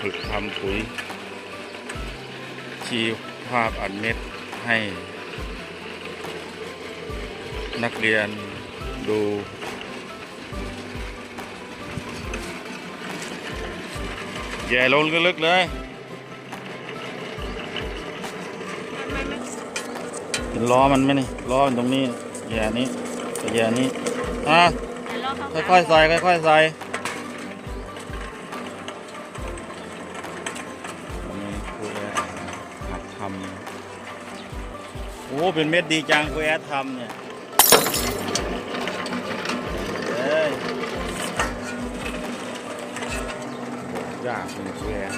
ฝึกทำปุ๋ยชีภาพอัดเม็ดให้ นักเรียนดู แย่ลงลึกๆเลยเห็นล้อมันไหมนี่ล้อมันตรงนี้แย่นี้แย่นี้อะค่อยๆใส่ค่อยๆใส่ โอ้ เป็นเม็ดดีจังครูแอดทำเนี่ยเอ้ยากจริงครูแอด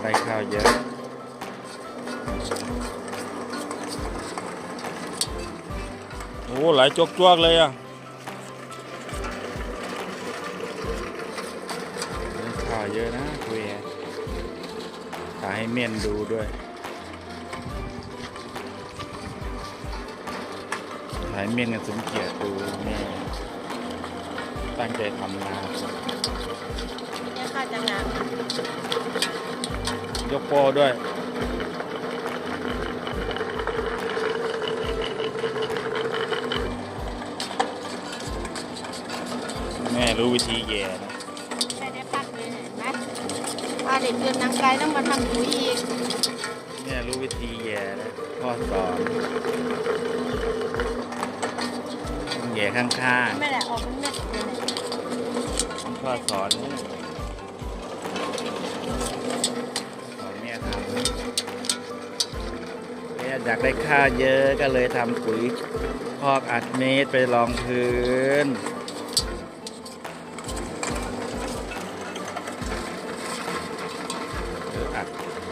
ได้ข้าวเยอะ โอ้หลายจกจวกๆเลยอะข้าวเยอะนะคุยถ่ายให้เมียนดูด้วยถ่ายเมียนกับสมเกียรติดูแม่ตั้งใจทำนา ยกโปอด้วย แม่รู้วิธีแย่นะได้ได้พักเลยเห็นไหมว่าเด็กเดินทางไกลต้องมาทำปุ๋ยอีกแม่รู้วิธีแย่นะพ่อสอนต้องแย่ข้างไม่ได้ออกเป็นเม็ดเลยเนี่ยๆต้องพ่อสอนนะ สอนแม่ทำแม่อยากได้ข้าวเยอะก็เลยทำปุ๋ยพอกอัดเม็ดไปรองพื้นอออัด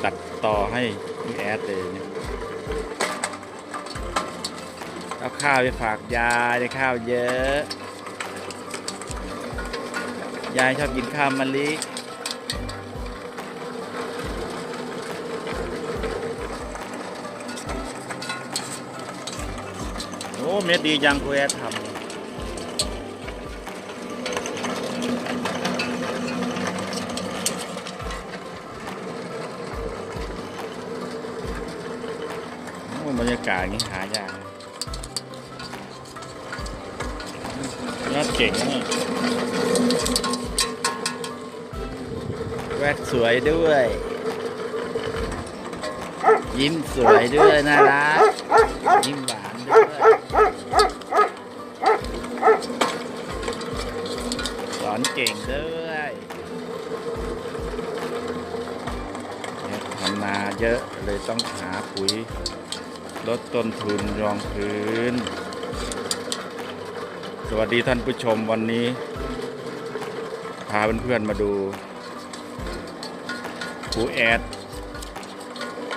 ตัดต่อให้พี่แอดเลยเนี่ยเอาข้าวไปฝากยายได้ข้าวเยอะ ยายชอบกินข้าวมะลิ เม็ดดีจังคุยแอดทำโอ้บรรยากาศนี้หายากยอดเก่งนี่แวดสวยด้วย ยิ้มสวยด้วยน่ารักยิ้มหวานด้วย อนเก่งด้วยเนี่ยทำนาเยอะเลยต้องหาปุ๋ย ลดต้นทุนรองพื้น สวัสดีท่านผู้ชมวันนี้ พาเพื่อนๆมาดูปุ๋ยแอด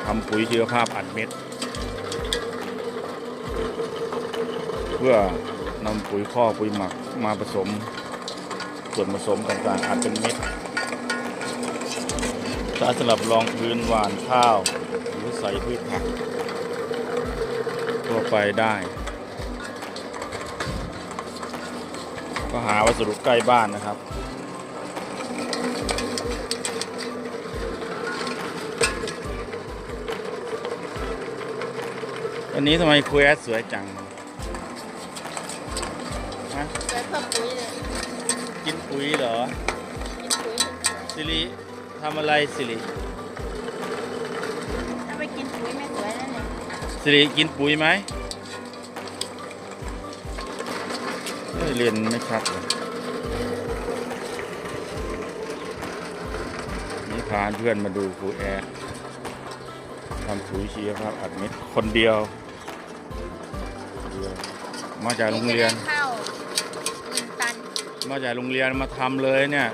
ทำปุ๋ยชีวภาพอัดเม็ด เพื่อนำปุ๋ยข้อปุ๋ยหมักมาผสม ส่วนผสมต่างๆอัดเป็นเม็ดใช้สำหรับรองพื้นหวานข้าว หรือใส่พืชผักทั่วไปได้ ก็หาวัสดุใกล้บ้านนะครับวันนี้ทำไมคุยแอดสวยจังฮะสวยเพิ่มปุ๋ยเลย กินปุ๋ยเหรอกินปุ๋ยสิริทำอะไรสิริถ้าไปกินปุ๋ยไม่สวยแล้วเนี่ยสิริกินปุ๋ยไหมเอ้ยเรียนไม่ชัดเลยนี่พาเพื่อนมาดูครูแอร์ทำปุ๋ยชีวภาพอัดเม็ดคนเดียวเดียว มาจากโรงเรียน ข้าวหนึ่งตัน มาจากโรงเรียนมาทำเลยเนี่ย